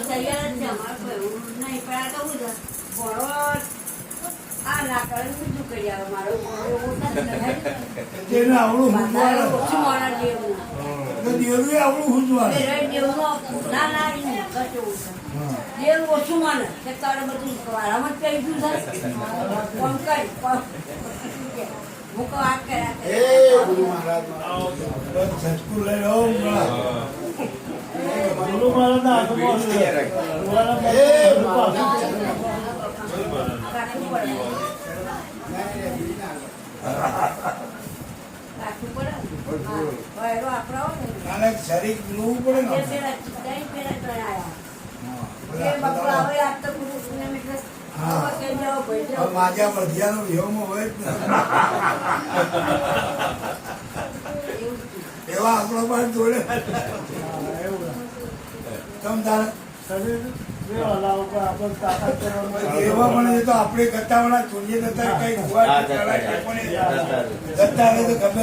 તૈયાર જો છે અમારે નહીં પણ આ તો હું. આવે મારો તો દેવનું આવડું હુંજવાડે. એ રહી દેવનો ના ના એ નહીં, કશું ઓછું. દેવ ઓછું માને કે તારે બધું વારામાં જ કહી દીધું છે કર? કહું આ કર, શરીર જોવું પડે ને. માજા મધ્યાનો વિહોમાં હોય જ ને. એવા આપણો પણ જોડે. તમ તારે? આપણે ગત્તાવાળા જોઈએ નતા કઈ ગત્તા. ચડાય પણ તો ગમે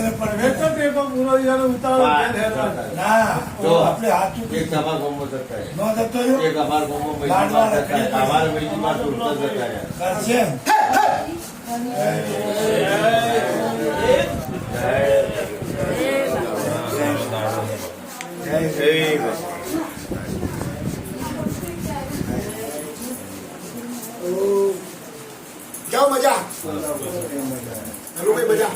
ના આપણે હાચું એક તમારા નો એક અમારા જતા કરશે જાઓ મજા હલો મજા. જય મજા.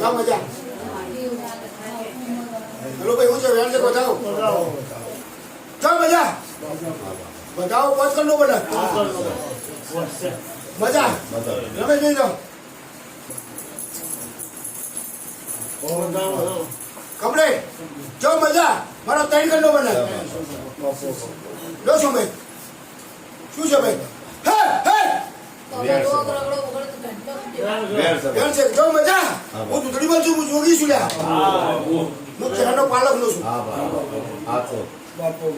જાઓ મજા. હલો ભાઈ હું છે વેણ છે બતાવો જાઓ મજા. બતાવો પોચ કર લો બધા મજા. રમે જઈ જાઓ કમલે જો મજા મારો ત્રણ કર લો જો છો શું ભાઈ? શું છે. ભાઈ હે હે વેર જાઓ મજા હું દૂધડીમાં છું હું જોગી છું લ્યા. હું કેરાનો પાલક નો છું.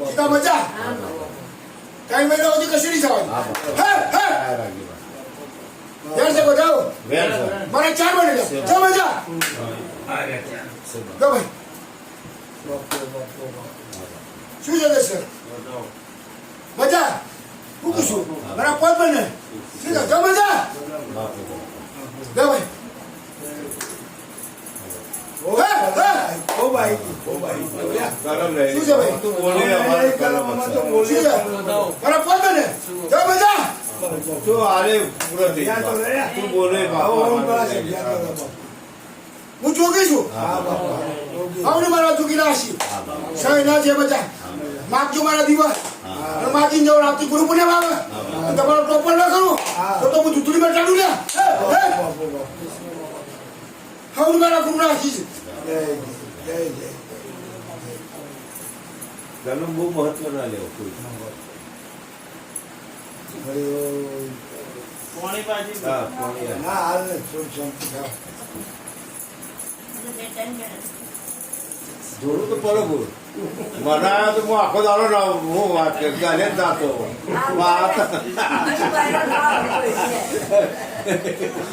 સીતા મજા? કઈ મહિના સુધી કશું નહીં હા, હે હે! ધ્યાન છે વેર સભા. મારે ચાર મહિને મજા. જો ભાઈ શું છે દર્શન મજા હું પૂછું મારા પોત બને સીધા જાઓ મજા છે ભાઈ? તું બોલી હું જોગી છું. હા આવને મારા જોગી ના સહી ના છે મજા માગજો મારા દિવસ અને માગીને જવું આવતી ગુરુ પુણ્ય આવે. તમારો ટોપર ના કરું. તો તો હું દૂધડીમાં ચાલુ લે હે બાપો બાપો મારા ગુરુ ના હસી છે જય જય જય. જય બહુ મહત્વ ના લેવો કોઈ. પાણી પાછી હા, પાણી. ના હાલ ને છોડ. જોડું તો બરોબર મને આયા તો હું આખો દાડો ના હું વાત કે ગાલે જ નાતો વાત